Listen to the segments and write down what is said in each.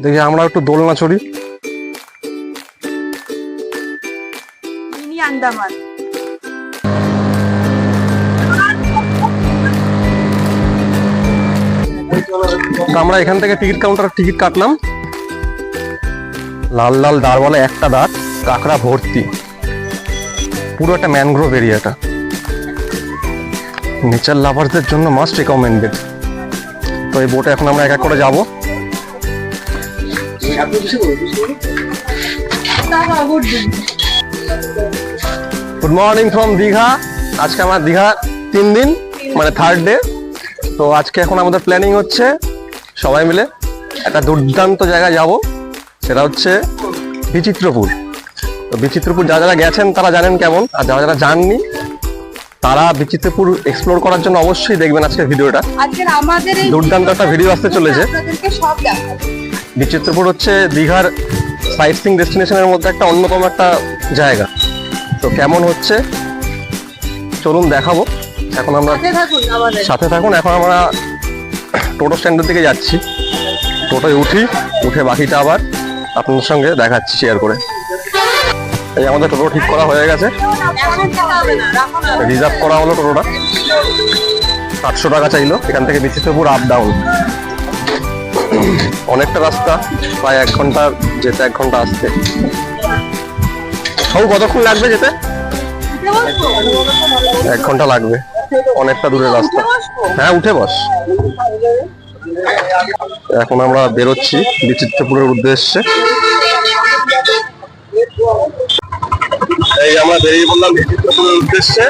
দেখি আমরা একটু দোলনা চড়ি আন্দামান। আমরা এখান থেকে টিকিট কাউন্টার টিকিট কাটলাম। লাল লাল দাঁড়ওয়ালা একটা দাঁত কাঁকড়া ভর্তি। পুরো একটা ম্যানগ্রোভ এরিয়াটা নেচার লাভারদের জন্য মাস্ট রেকমেন্ডেড তো এই বোটে এখন আমরা এক এক করে যাব। গুড মর্নিং ফ্রম দীঘা আজকে আমার দীঘা তিন দিন মানে থার্ড ডে তো আজকে এখন আমাদের প্ল্যানিং হচ্ছে সবাই মিলে একটা দুর্দান্ত জায়গায় যাব। সেটা হচ্ছে বিচিত্রপুর। তো বিচিত্রপুর যারা যারা গেছেন তারা জানেন কেমন। আর যারা যারা যাননি তারা বিচিত্রপুর এক্সপ্লোর করার জন্য অবশ্যই দেখবেন আজকের ভিডিওটা। আজকের আমাদের দুর্দান্ত একটা ভিডিও আসতে চলেছে। আপনাদেরকে সব দেখাবো। বিচিত্রপুর হচ্ছে দীঘার সাইট সিং ডেস্টিনেশনের মধ্যে একটা অন্যতম একটা জায়গা। তো কেমন হচ্ছে? চলুন দেখাবো। এখন আমরা সাথে থাকুন এখন আমরা টোটো স্ট্যান্ডের দিকে যাচ্ছি। টোটোয় উঠি উঠে বাকিটা আবার আপনার সঙ্গে দেখাচ্ছি শেয়ার করে। এই আমাদের টোটো ঠিক করা হয়ে গেছে। রিজার্ভ করা হলো টোটোটা। আটশো টাকা চাইলো। এখান থেকে বিচিত্রপুর আপ ডাউন অনেকটা রাস্তা প্রায় এক ঘণ্টা যেতে, এক ঘণ্টা আসতে। সব কতক্ষণ লাগবে যেতে? এক ঘণ্টা লাগবে। অনেকটা দূরের রাস্তা। হ্যাঁ উঠে বস। এখন আমরা বেরোচ্ছি বিচিত্রপুরের উদ্দেশ্যে। এই আমরা বেরিয়ে পড়লাম বিচিত্রপুরের উদ্দেশ্যে।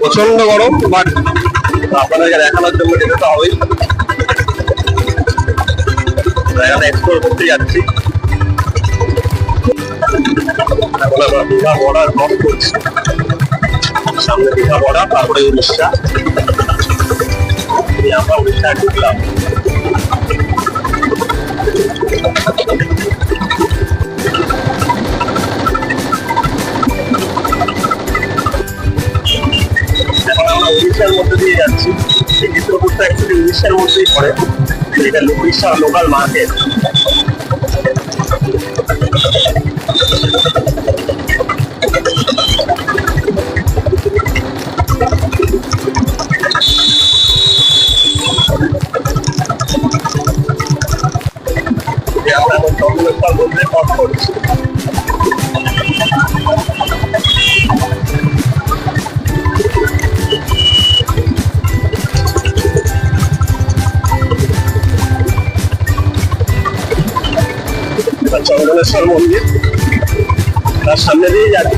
প্রচণ্ড গরম বাট আপনাদেরকে দেখানোর জন্য যেতে তো হবেই। জায়গাটা এক্সপ্লোর করতে যাচ্ছি। দীঘা বর্ডার ক্রস করছি। সামনে দীঘা বর্ডার, তারপরে উড়িষ্যা। আমরা উড়িষ্যায় ঢুকলাম। আমরা উড়িষ্যার মধ্যে দিয়ে যাচ্ছি। এই চিত্রকূটটা অ্যাকচুয়ালি উড়িষ্যার মধ্যেই পড়ে। এটা উড়িষ্যার লোকাল মার্কেট আমরা এটা মন্দির তার সামনে দিয়ে যাচ্ছি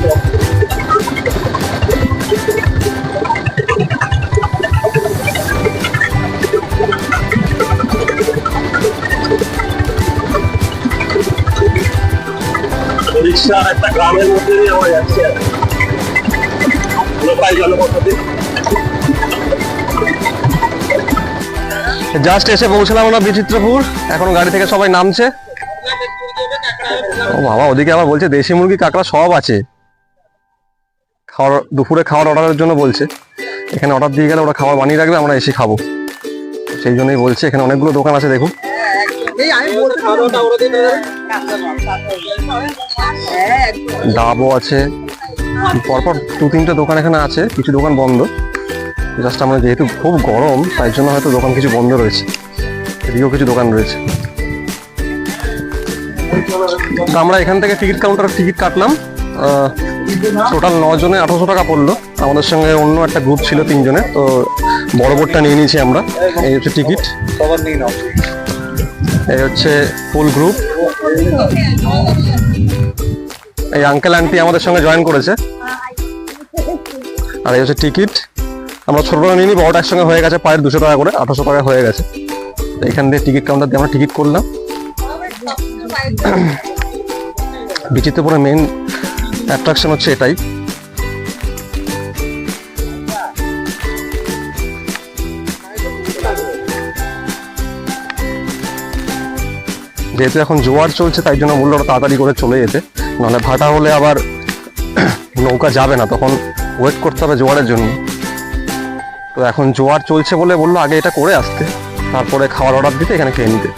একটা গ্রামের মধ্যে দিয়ে লোকাল জাস্ট এসে পৌঁছলাম আমরা বিচিত্রপুর। এখন গাড়ি থেকে সবাই নামছে। ও বাবা, ওদিকে আবার বলছে দেশি মুরগি, কাঁকড়া সব আছে। খাওয়ার দুপুরে খাওয়ার অর্ডারের জন্য বলছে। এখানে অর্ডার দিয়ে গেলে ওরা খাবার বানিয়ে রাখবে, আমরা এসে খাব। সেই জন্যই বলছে, এখানে অনেকগুলো দোকান আছে, দেখুন। ডাবও আছে। পরপর দু তিনটে দোকান এখানে আছে, কিছু দোকান বন্ধ। জাস্ট আমরা যেহেতু খুব গরম, তাই জন্য হয়তো দোকান কিছু বন্ধ রয়েছে। এদিকেও কিছু দোকান রয়েছে। তো আমরা এখান থেকে টিকিট কাউন্টার টিকিট কাটলাম। টোটাল নজনে আঠারোশো টাকা পড়ল। আমাদের সঙ্গে অন্য একটা গ্রুপ ছিল তিনজনে, তো বড় বোর্ডটা নিয়ে নিয়েছি আমরা। এই হচ্ছে টিকিট। এই হচ্ছে ফুল গ্রুপ এই আঙ্কেল আন্টি আমাদের সঙ্গে জয়েন করেছে। আর এই হচ্ছে টিকিট। আমরা ছোটবেলা নিয়ে নিই, বড়টা একসঙ্গে হয়ে গেছে, পায়ের দুশো টাকা করে, আঠারোশো টাকা হয়ে গেছে। এখান দিয়ে টিকিট কাউন্টার দিয়ে আমরা টিকিট করলাম। বিচিত্রপুরের মেন অ্যাট্রাকশন হচ্ছে এটাই। যেহেতু এখন জোয়ার চলছে, তাই জন্য মূল্য তাড়াতাড়ি করে চলে যেতে। নাহলে ভাটা হলে আবার নৌকা যাবে না, তখন ওয়েট করতে হবে জোয়ারের জন্য। তো এখন জোয়ার চলছে বলে বলল, আগে এটা করে আসতে। তারপরে খাওয়ার অর্ডার দিতে, এখানে খেয়ে নিতে।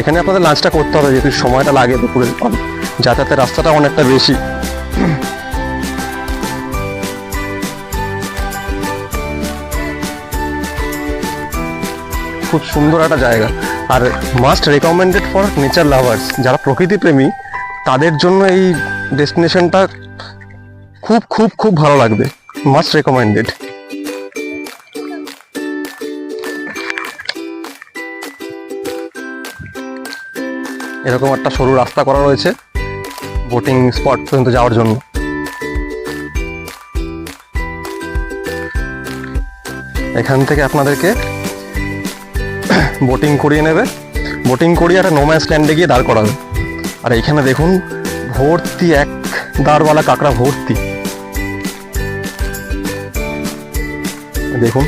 এখানে আপনাদের লাঞ্চটা করতে হবে, যেহেতু সময়টা লাগে দুপুরে। যাতায়াতের রাস্তাটা অনেকটা বেশি। খুব সুন্দর একটা জায়গা। আর must recommended for nature lovers যারা প্রকৃতি প্রেমী তাদের জন্য এই ডেস্টিনেশনটা খুব খুব খুব ভালো লাগবে। মাস্ট রেকমেন্ডেড এরকম একটা সরু রাস্তা করা রয়েছে বোটিং স্পট পর্যন্ত যাওয়ার জন্য। এখান থেকে আপনাদেরকে বোটিং করিয়ে নেবে। বোটিং করিয়ে একটা নোম্যান স্ট্যান্ডে গিয়ে দাঁড় করাবে। আর এইখানে দেখুন, ভর্তি এক দাঁড়ওয়ালা কাঁকড়া ভর্তি। দেখুন,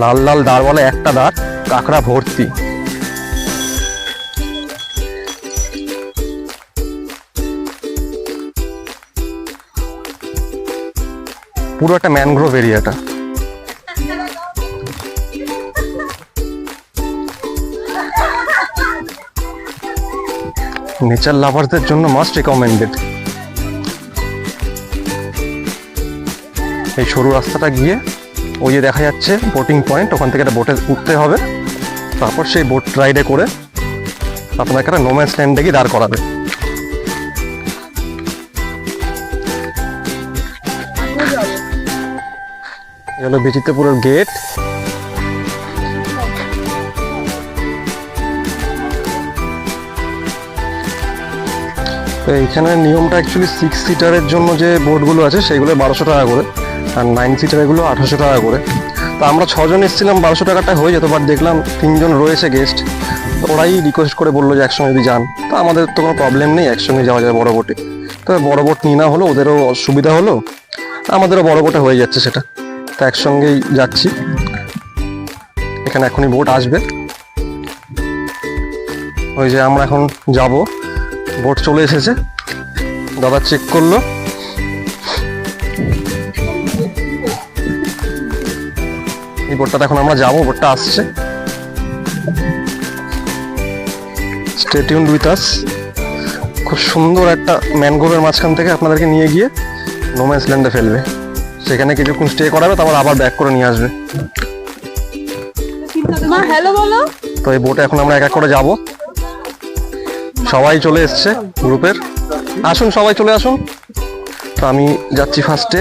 লাল লাল দাঁড়ওয়ালা একটা দাঁড়, কাঁকড়া ভর্তি। পুরো একটা ম্যানগ্রোভ এরিয়াটা নেচার লাভারদের জন্য মাস্ট রেকমেন্ডেড এই সরু রাস্তাটা গিয়ে ওই যে দেখা যাচ্ছে বোটিং পয়েন্ট ওখান থেকে একটা বোটে উঠতে হবে। তারপর সেই বোট রাইডে করে আপনাকে একটা নোম্যান স্ট্যান্ডে গিয়ে দাঁড় করাবে। হলো বিচিত্রপুরের গেট তো এইখানে নিয়মটা অ্যাকচুয়ালি সিক্স সিটারের জন্য যে বোটগুলো আছে, সেগুলো বারোশো টাকা করে আর নাইন সিটারেরগুলো আঠারোশো টাকা করে। তো আমরা ছজন এসেছিলাম, বারোশো টাকাটা হয়ে যেত বাট দেখলাম তিনজন রয়েছে গেস্ট ওরাই রিকোয়েস্ট করে বলল যে একসঙ্গে যদি যান। তো আমাদের তো কোনো প্রবলেম নেই, একসঙ্গে যাওয়া যায় বড় বোটে তবে বড় বোট নিয়ে না হলো, ওদেরও সুবিধা হলো। আমাদেরও বড় বোটে হয়ে যাচ্ছে সেটা। তো একসঙ্গেই যাচ্ছি। এখানে এখনই বোট আসবে। ওই যে আমরা এখন যাব। বোট চলে এসেছে। দাদা চেক করল। এই বোটটাতে এখন আমরা যাব, বোটটা আসছে। স্টেটিউন উইথ আস খুব সুন্দর একটা ম্যানগ্রোভের মাঝখান থেকে আপনাদেরকে নিয়ে গিয়ে নোম্যান্স ল্যান্ডে ফেলবে। সেখানে কিছুক্ষণ স্টে করাবে তারপর আবার ব্যাক করে নিয়ে আসবে। মা হ্যালো বলো। তো এই বোটে এখন আমরা এক এক করে যাব। সবাই চলে এসছে গ্রুপের আসুন সবাই চলে আসুন। তো আমি যাচ্ছি ফার্স্টে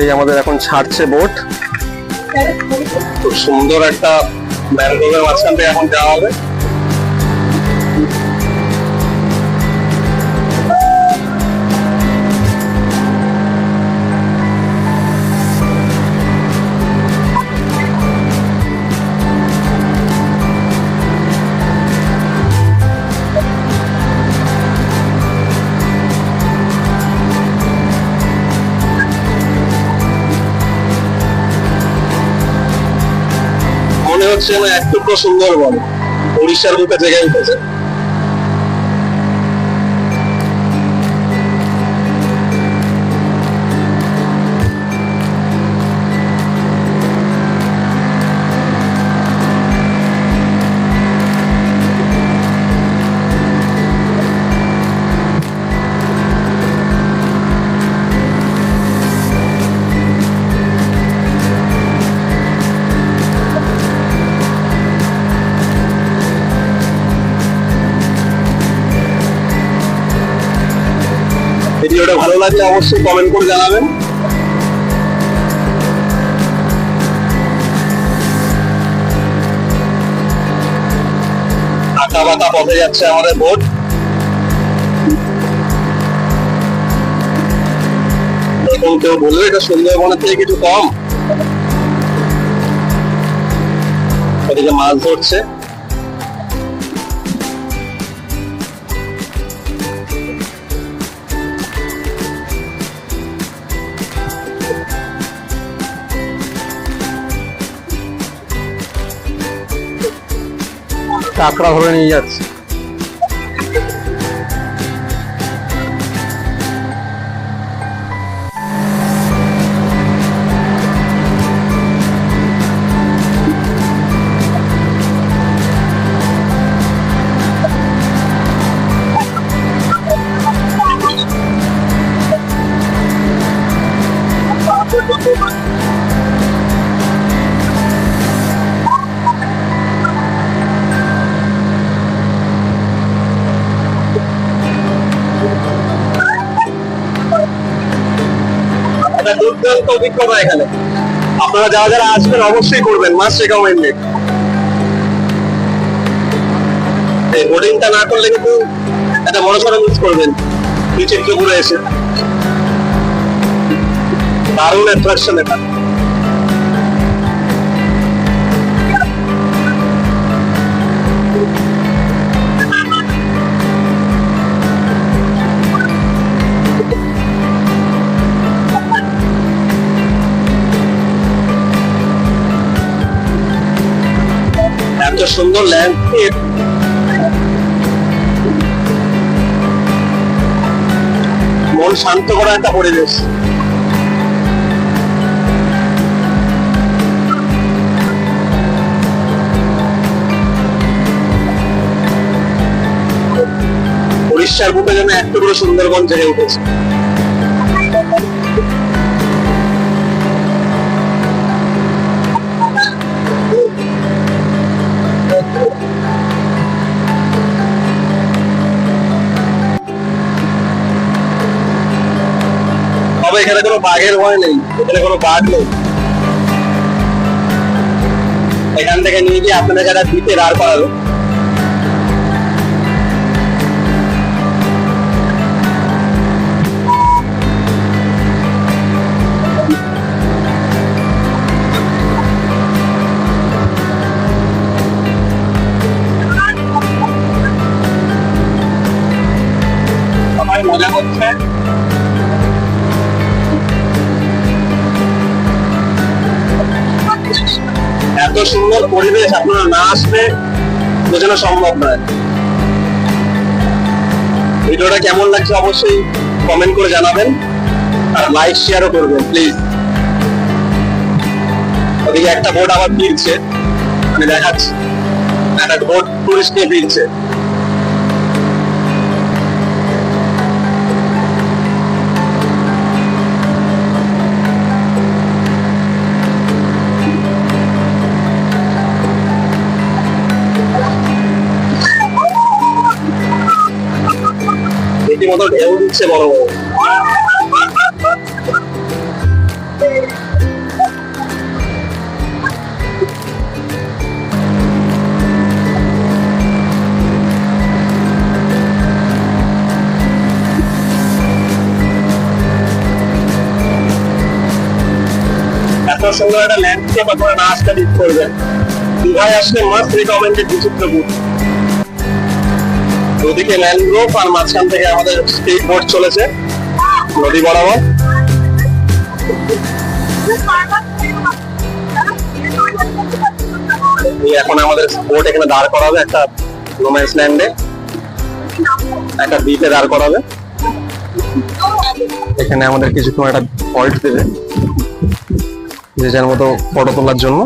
এই আমাদের এখন ছাড়ছে বোট খুব সুন্দর একটা ম্যানগ্রোভের মাঝখান থেকে এখন যাওয়া হবে। মনে হচ্ছে না এক টুকরো সুন্দরবন উড়িষ্যার বুকে জেগে উঠেছে। ভিডিওটা ভালো লাগলে অবশ্যই কমেন্ট করে জানাবেন। আঁকা বাঁকা পথে যাচ্ছে আমাদের বোট। এখন কেউ বলবে এটা সুন্দরবনের থেকে কিছু কম? ওদিকে মাছ ধরছে। কাঁকড়া ধরে নিয়ে যাচ্ছে। দুর্দান্ত অভিজ্ঞতা এখানে। আপনারা যারা যারা আসবেন অবশ্যই করবেন মাস্ট রেকমেন্ডেড বোর্ডিংটা না করলে কিন্তু একটা বড় সড়ো মিস করবেন। নিচে ঘুরে এসে। দারুণ অ্যাট্রাকশন এটা। এত সুন্দর ল্যান্ডস্কেপ মন শান্ত করা একটা পরিবেশ। উড়িষ্যার বুকে যেন একটু করে সুন্দরবন জেগে উঠেছে। এখানে কোনো বাঘের ভয় নেই, এখানে কোনো বাঘ নেই। এখান থেকে নিয়ে গিয়ে আপনাদের যারা দিতে দাঁড় করাবে আসলে বোঝানো সম্ভব নয়। ভিডিওটা কেমন লাগছে অবশ্যই কমেন্ট করে জানাবেন আর লাইক শেয়ারও করবেন প্লিজ ওদিকে একটা বোট আবার ফিরছে, আমি দেখাচ্ছি। একটা বোট টুরিস্ট নিয়ে ফিরছে। ঢেউ দিচ্ছে বড় বড় এত সুন্দর একটা ল্যান্ডস্কেপ আপনারা না আসলে মিস করবেন দীঘায় আসলে মাস্ট রিকমেন্ডেড বিচিত্রপুর ওদিকে ম্যানগ্রোভ আর মাঝখান থেকে আমাদের স্পিড বোট চলেছে। নদী বরাবর। এখন আমাদের বোট এখানে দাঁড় করাবে একটা রোম্যান্স ল্যান্ডে একটা দ্বীপে দাঁড় করাবে। এখানে আমাদের কিছুক্ষণ একটা ফল্ট দেবে। যে যার মতো ফটো তোলার জন্য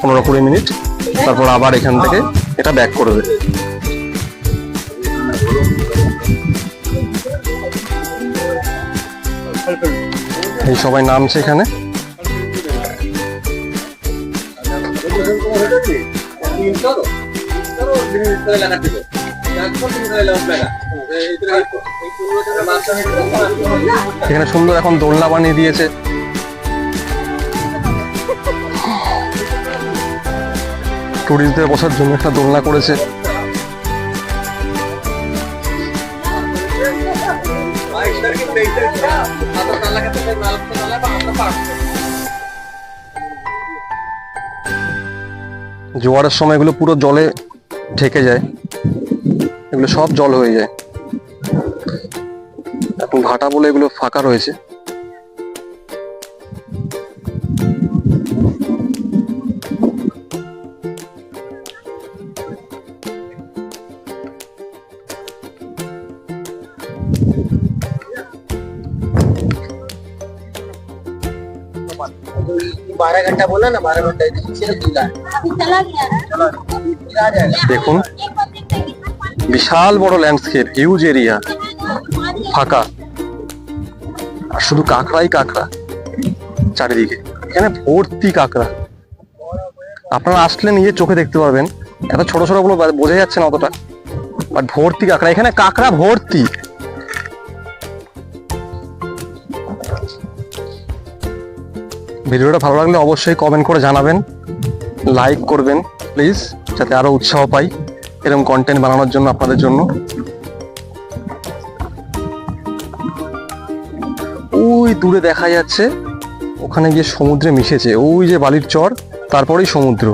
পনেরো কুড়ি মিনিট। তারপর আবার এখান থেকে এটা ব্যাক করবে। এই সবাই নামছে এখানে। এখানে সুন্দর এখন দোলনা বানিয়ে দিয়েছে। টুরিস্টদের বসার জন্য একটা দোলনা করেছে। জোয়ারের সময় এগুলো পুরো জলে ঢেকে যায়। এগুলো সব জল হয়ে যায়। এখন ভাটা বলে এগুলো ফাঁকা রয়েছে। घंटा बोला ना बारह घंटा सिर्फ दूल्हा चला गया फिर आ जाएगा দেখুন বিশাল বড় ল্যান্ডস্কেপ হিউজ এরিয়া ফাঁকা আর শুধু কাঁকড়াই কাঁকড়া চারিদিকে এখানে ভর্তি কাঁকড়া আপনারা আসলে নিজে চোখে দেখতে পারবেন এত ছোট ছোট গুলো বোঝা যাচ্ছে না অতটা বাট ভর্তি কাঁকড়া এখানে কাঁকড়া ভর্তি ভিডিওটা ভালো লাগলে অবশ্যই কমেন্ট করে জানাবেন। লাইক করবেন প্লিজ যাতে আরও উৎসাহ পাই এরকম কন্টেন্ট বানানোর জন্য আপনাদের জন্য। ওই দূরে দেখা যাচ্ছে, ওখানে গিয়ে সমুদ্রে মিশেছে। ওই যে বালির চর, তারপরেই সমুদ্র।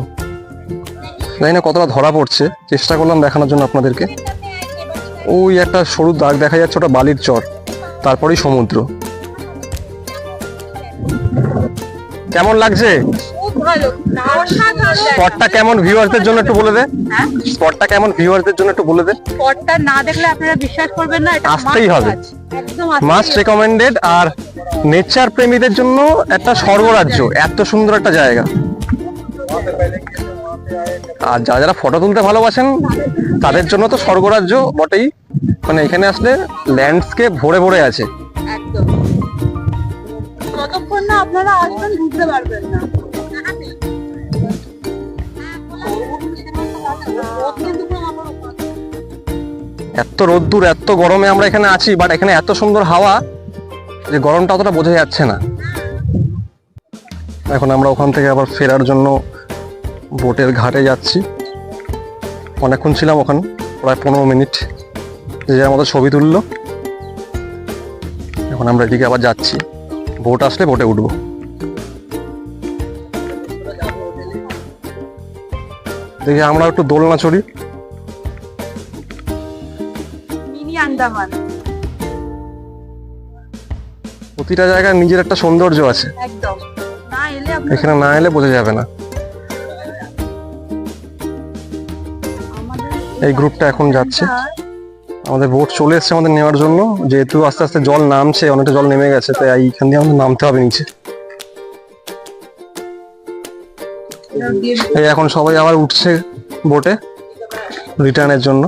জানি না কতটা ধরা পড়ছে, চেষ্টা করলাম দেখানোর জন্য আপনাদেরকে। ওই একটা সরু দাগ দেখা যাচ্ছে, ওটা বালির চর, তারপরেই সমুদ্র। কেমন লাগছে? স্পটটা কেমন ভিউয়ারদের জন্য একটু বলে দে। হ্যাঁ? স্পটটা কেমন ভিউয়ারদের জন্য একটু বলে দে। স্পটটা না দেখলে আপনারা বিশ্বাস করবেন না এটা আসতেই হবে। মাস্ট রেকমেন্ডেড আর নেচার প্রেমীদের জন্য একটা স্বর্গরাজ্য। এত সুন্দর একটা জায়গা। আর যারা যারা ফটো তুলতে ভালোবাসেন তাদের জন্য তো স্বর্গরাজ্য বটেই। মানে এখানে আসলে ল্যান্ডস্কেপ ভরে ভরে আছে। একদম। না, আপনারা আসবেন, বুঝতে পারবেন না। এত রোদ্দুর, এত গরমে আমরা এখানে আছি বাট এখানে এত সুন্দর হাওয়া যে গরমটা অতটা বোঝা যাচ্ছে না। এখন আমরা ওখান থেকে আবার ফেরার জন্য বোটের ঘাটে যাচ্ছি। অনেকক্ষণ ছিলাম ওখানে, প্রায় পনেরো মিনিট। যে যার ছবি তুললো। এখন আমরা এদিকে আবার যাচ্ছি। বোট আসলে ভোটে উঠবো। দেখি আমরা একটু দোলনা চড়ি। আন্দামান। প্রতিটা জায়গায় নিজের একটা সৌন্দর্য আছে। একদম। না এলে এখানে না এলে বোঝা যাবে না। এই গ্রুপটা এখন যাচ্ছে। আমাদের বোট চলে এসছে আমাদের নেওয়ার জন্য। যেহেতু আস্তে আস্তে জল নামছে অনেকটা জল নেমে গেছে তাই এইখান দিয়ে আমাদের নামতে হবে নিচে। এই এখন সবাই আবার উঠছে বোটে রিটার্নের জন্য।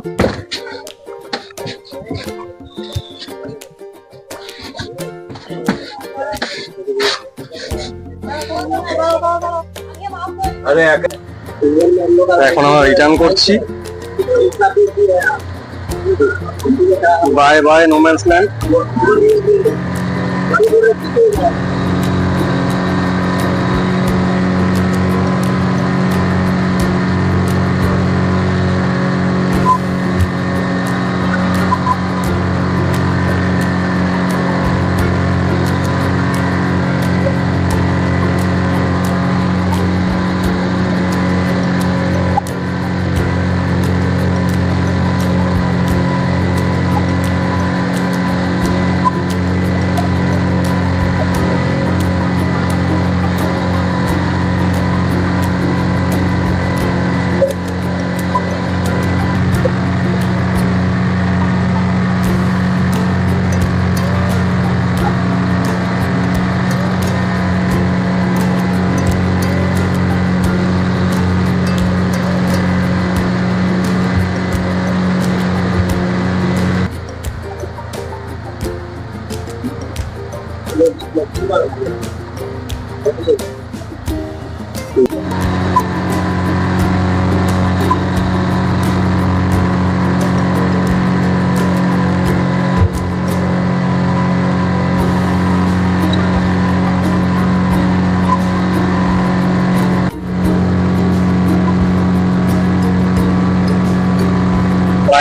এখন আমরা রিটার্ন করছি। বাই বাই নোম্যান্স ল্যান্ড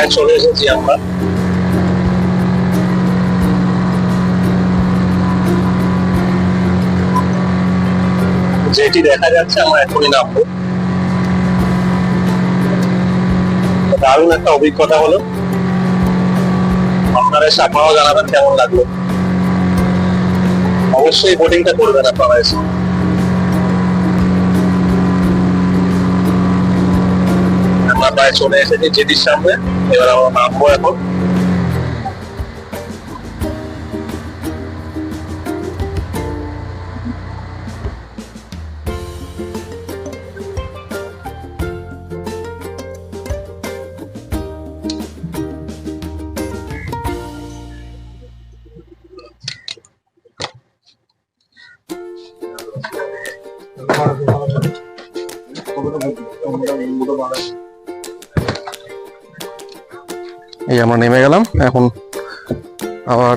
প্রায় চলে এসেছি আমরা। যেটি দেখা যাচ্ছে, আমরা এখনই নামবো। দারুণ একটা অভিজ্ঞতা হলো। আপনারা আপনারাও জানাবেন কেমন লাগল। অবশ্যই বোটিংটা করবেন আপনারা এসে। আমরা প্রায় চলে এসেছি জেটির সামনে। এবার আমরা নামবো এখন এখন আবার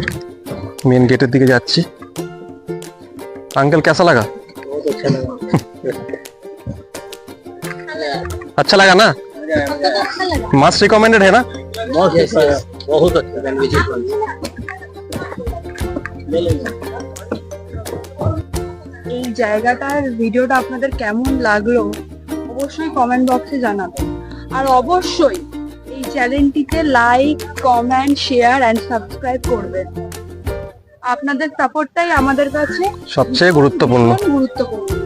মেন গেটের দিকে যাচ্ছি আঙ্কেল কেসা লাগা अच्छा लगा अच्छा लगा ना मस्ट रिकमेंडेड है ना बहुत अच्छा बहुत अच्छा कैन विजिट ले लेंगे এই জায়গাটার ভিডিওটা আপনাদের কেমন লাগলো অবশ্যই কমেন্ট বক্সে জানাবেন আর অবশ্যই এই চ্যানেলটিতে like comment share and subscribe করবেন। আপনাদের সাপোর্টটাই আমাদের কাছে। সবচেয়ে গুরুত্বপূর্ণ। গুরুত্বপূর্ণ।